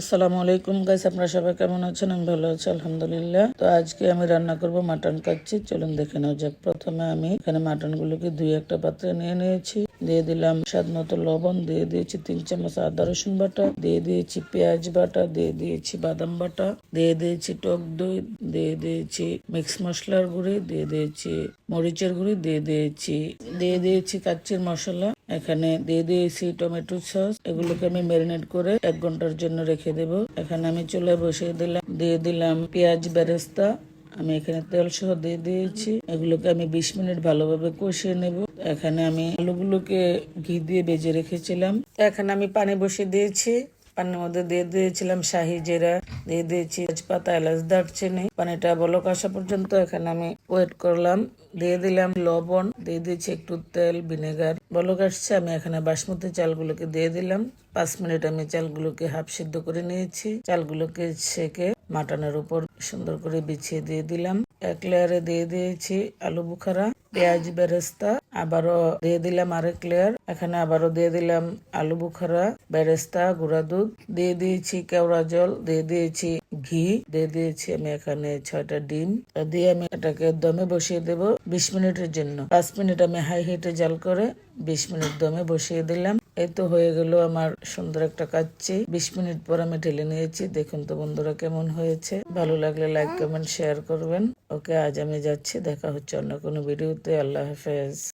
আসসালামু আলাইকুম গাইস, আপনারা সবাই কেমন আছেন? আমি ভালো আছি, আলহামদুলিল্লাহ। তো আজকে আমি রান্না করব মাটন কাচ্ছি চলুন দেখে নেওয়া যাক। প্রথমে আমি এখানে মাটন গুলোকে দুই একটা পাত্রে নিয়ে নিয়েছি। দিয়ে দিলাম স্বাদ মতো লবণ, দিয়ে দিয়েছি তিন চামচ আদা, রসুন বাটা, দিয়ে দিয়েছি পেঁয়াজ বাটা, দিয়ে দিয়েছি বাদাম বাটা, দিয়ে দিয়েছি টক দই, দিয়ে দিয়েছি মিক্স মশলার গুঁড়ি, দিয়ে দিয়েছি মরিচের গুঁড়ি, দিয়ে দিয়েছি দিয়ে দিয়েছি কাচ্চির মশলা। এখানে দিয়ে দিয়েছি টমেটো সস। এগুলোকে আমি ম্যারিনেট করে এক ঘণ্টার জন্য রেখে দেব। এখানে আমি চুলে বসিয়ে দিলাম, দিয়ে দিলাম পেঁয়াজ বেরেস্তা। আমি এখানে তেল সহ দিয়ে দিয়েছি। এগুলোকে আমি বিশ মিনিট ভালোভাবে কষিয়ে নেব। এখানে আমি আলুগুলোকে ঘি দিয়ে বেজে রেখেছিলাম। এখানে আমি পানি বসিয়ে দিয়েছি। পানির মধ্যে দিয়ে দিয়েছিলাম শাহি জিরা, দিয়ে দিয়েছি তেজপাতা, এলাচ, দারচিনি। পানিটা বলক আসা পর্যন্ত এখানে আমি ওয়েট করলাম। দিয়ে দিলাম লবণ, দিয়ে দিয়েছি একটু তেল, ভিনেগার। বলক আসছে, আমি এখানে বাসমতি চালগুলোকে দিয়ে দিলাম। পাঁচ মিনিট আমি চালগুলোকে হাফ সিদ্ধ করে নিয়েছি। চালগুলোকে ছেঁকে মাটনের উপর সুন্দর করে বিছিয়ে দিয়ে দিলাম। এক লেয়ারে দিয়ে দিয়েছি আলু বুখারা, পেঁয়াজ বেরেস্তা আবারও দিয়ে দিলাম আরেক লেয়ার এখানে আবারও দিয়ে দিলাম আলু বুখারা, বেরেস্তা, গুঁড়া দুধ। দিয়ে দিয়েছি কেওড়া জল, দিয়ে দিয়েছি ঘি, দিয়ে দিয়েছি আমি এখানে ছয়টা ডিম। দিয়ে আমি এটাকে দমে বসিয়ে দেব বিশ মিনিটের জন্য। পাঁচ মিনিট আমি হাই হিটে জাল করে বিশ মিনিট দমে বসিয়ে দিলাম। এই তো হয়ে গেল আমার সুন্দর একটা কাচ্চি। বিশ মিনিট পর আমি ঢেলে নিয়েছি। দেখুন তো বন্ধুরা কেমন হয়েছে। ভালো লাগলে লাইক কমেন্ট শেয়ার করবেন। ওকে, আজ আমি যাচ্ছি। দেখা হচ্ছে অন্য কোনো ভিডিওতে আল্লাহ হাফেজ।